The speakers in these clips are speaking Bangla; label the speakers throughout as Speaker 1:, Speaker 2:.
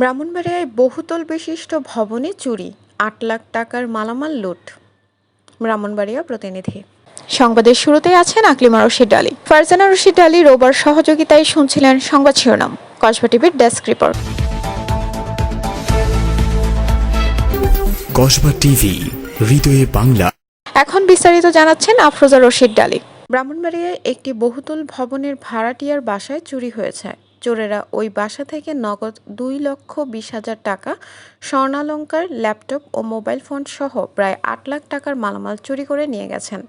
Speaker 1: ব্রাহ্মণবাড়িয়ায় বহুতল বিশিষ্ট ভবনে চুরি আট লাখ টাকার মালামাল লুট। ব্রাহ্মণবাড়িয়া প্রতিনিধি। সংবাদের শুরুতেই আছেন আকলিমা রশিদ আলী। ফারজানা রশিদ আলী রোবার সহযোগিতায় শুনছিলেন সংবাদ শিরোনাম। কসবা টিভির ডেস্ক রিপোর্ট।
Speaker 2: কসবা টিভি হৃদয়ে বাংলা।
Speaker 1: এখন বিস্তারিত জানাচ্ছেন আফরোজা রশিদ ডালি ব্রাহ্মণবাড়িয়ায় একটি বহুতল ভবনের ভাড়াটিয়ার বাসায় চুরি হয়েছে। চোরেরা ওই বাসা থেকে নগদ দুই লক্ষ বিশ হাজার টাকা, স্বর্ণালঙ্কার, ল্যাপটপ ও মোবাইল ফোন সহ প্রায় আট লাখ টাকার মালামাল চুরি করে নিয়ে গেছেন।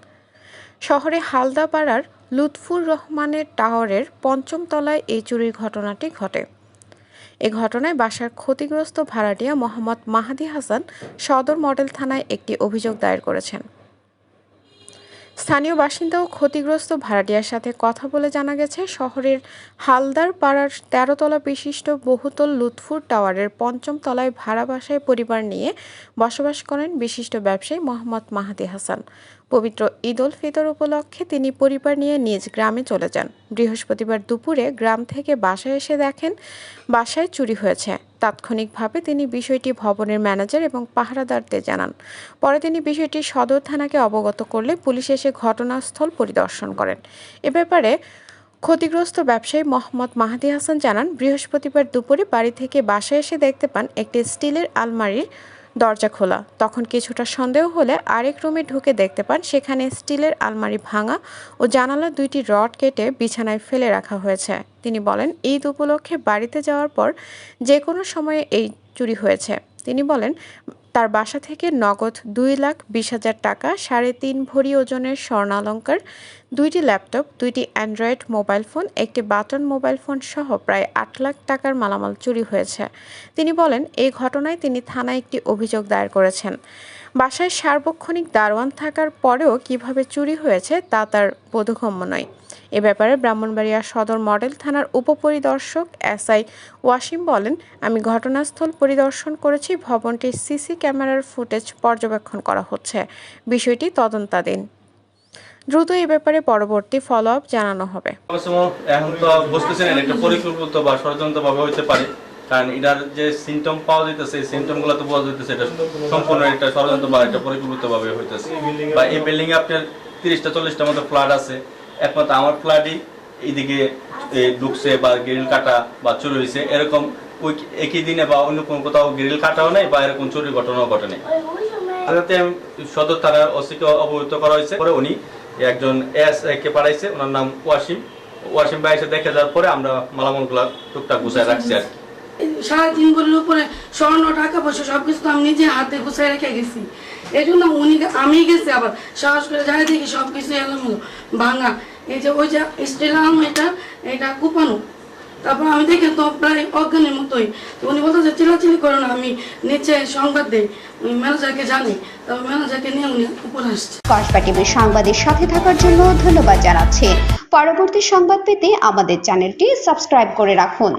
Speaker 1: শহরে হালদাপাড়ার লুৎফুর রহমানের টাওয়ারের পঞ্চম তলায় এই চুরির ঘটনাটি ঘটে। এ ঘটনায় বাসার ক্ষতিগ্রস্ত ভাড়াটিয়া মোহাম্মদ মাহাদি হাসান সদর মডেল থানায় একটি অভিযোগ দায়ের করেছেন। স্থানীয় বাসিন্দা ও ক্ষতিগ্রস্ত ভাড়াটিয়ার সাথে কথা বলে জানা গেছে, শহরের হালদার পাড়ার তেরোতলা বিশিষ্ট বহুতল লুৎফুর টাওয়ারের পঞ্চম তলায় ভাড়া বাসায় পরিবার নিয়ে বসবাস করেন বিশিষ্ট ব্যবসায়ী মোহাম্মদ মাহাদি হাসান। পবিত্র ঈদ উল ফিতর উপলক্ষে তিনি পরিবার নিয়ে নিজ গ্রামে চলে যান। বৃহস্পতিবার দুপুরে গ্রাম থেকে বাসায় এসে দেখেন, বাসায় চুরি হয়েছে। তাৎক্ষণিকভাবে তিনি বিষয়টি ভবনের ম্যানেজার এবং পাহারাদারদের জানান। পরে তিনি বিষয়টি সদর থানাকে অবগত করলে পুলিশ এসে ঘটনাস্থল পরিদর্শন করেন। এ ব্যাপারে ক্ষতিগ্রস্ত ব্যবসায়ী মোহাম্মদ মাহাদি হাসান জানান, বৃহস্পতিবার দুপুরে বাড়ি থেকে বাসায় এসে দেখতে পান একটি স্টিলের আলমারির দরজা খোলা। তখন কিছুটা সন্দেহ হলে আরেক রুমে ঢুকে দেখতে পান, সেখানে স্টিলের আলমারি ভাঙা ও জানালা দুইটি রড কেটে বিছানায় ফেলে রাখা হয়েছে। তিনি বলেন, ঈদ উপলক্ষে বাড়িতে যাওয়ার পর যে কোনো সময়ে এই চুরি হয়েছে। তিনি বলেন, তার বাসা থেকে নগদ দুই লাখ বিশ হাজার টাকা, সাড়ে তিন ভরি ওজনের স্বর্ণালঙ্কার, দুইটি ল্যাপটপ, দুইটি অ্যান্ড্রয়েড মোবাইল ফোন, একটি বাটন মোবাইল ফোন সহ প্রায় আট লাখ টাকার মালামাল চুরি হয়েছে। তিনি বলেন, এই ঘটনায় তিনি থানায় একটি অভিযোগ দায়ের করেছেন। বাসায় সার্বক্ষণিক দারোয়ান থাকার পরেও কীভাবে চুরি হয়েছে তা তার বোধগম্য নয়। এ ব্যাপারে ব্রাহ্মণবাড়িয়া সদর মডেল থানার উপপরিদর্শক এসআই ওয়াসিম বলেন, আমি ঘটনাস্থল পরিদর্শন করেছি ভবনটির সিসি ক্যামেরার ফুটেজ পর্যবেক্ষণ করা হচ্ছে। বিষয়টি তদন্তাধীন। দ্রুত এ ব্যাপারে পরবর্তী ফলো আপ জানানো হবে।
Speaker 3: এখন তো বুঝতেছেন একটা পরিকল্পিত বা ষড়যন্ত্র ভাবে হতে পারে। কারণ এটার যে সিমটম পাওয়া যাইতেছে, এই সিমটমগুলো তো বোঝা যাইতেছে, এটা সম্পূর্ণ একটা ষড়যন্ত্র বা একটা পরিকল্পিত ভাবে হইতেছে। বা এই বিল্ডিং আপনার তিরিশটা, চল্লিশটা মতো ফ্ল্যাট আছে। একমাত্র আমার ফ্ল্যাটই এইদিকে ঢুকছে বা গ্রিল কাটা বা চুরি হয়েছে এরকম ওই একই দিনে বা অন্য কোনো কোথাও গ্রিল কাটাও নেই বা এরকম চুরির ঘটনাও ঘটে নাই। যাতে সদর থানার ওসিকে অবহিত করা হয়েছে। পরে উনি একজন এস কে পাঠাইছে। ওনার নাম ওয়াসিম। ওয়াসিম ভাই এসে দেখে যাওয়ার পরে আমরা মালামালগুলা টুকটাক গুছায় রাখছি আর কি।
Speaker 4: সাড়ে তিন ভরির উপরে স্বর্ণ, টাকা পয়সা সব কিছু তো আমি নিজে হাতে গুছাই রেখে গেছি। এই জন্য উনি আমি গেছি আবার, সাহস করে যাই দেখি সব কিছু এলোমেলো, ভাঙা। এই যে ওই যে স্টিল এটা এটা কুপানো। তারপর আমি দেখে তো প্রায় অজ্ঞানের মতোই। তো উনি বলতো যে চিলাচিলি করো না, আমি নিচে সংবাদ দেই। ওই ম্যানেজারকে জানি তারপর ম্যানেজারকে নিয়ে উনি উপরে আসছে।
Speaker 5: কসবা টিভির সংবাদের সাথে থাকার জন্য ধন্যবাদ জানাচ্ছি। পরবর্তী সংবাদ পেতে আমাদের চ্যানেলটি সাবস্ক্রাইব করে রাখুন।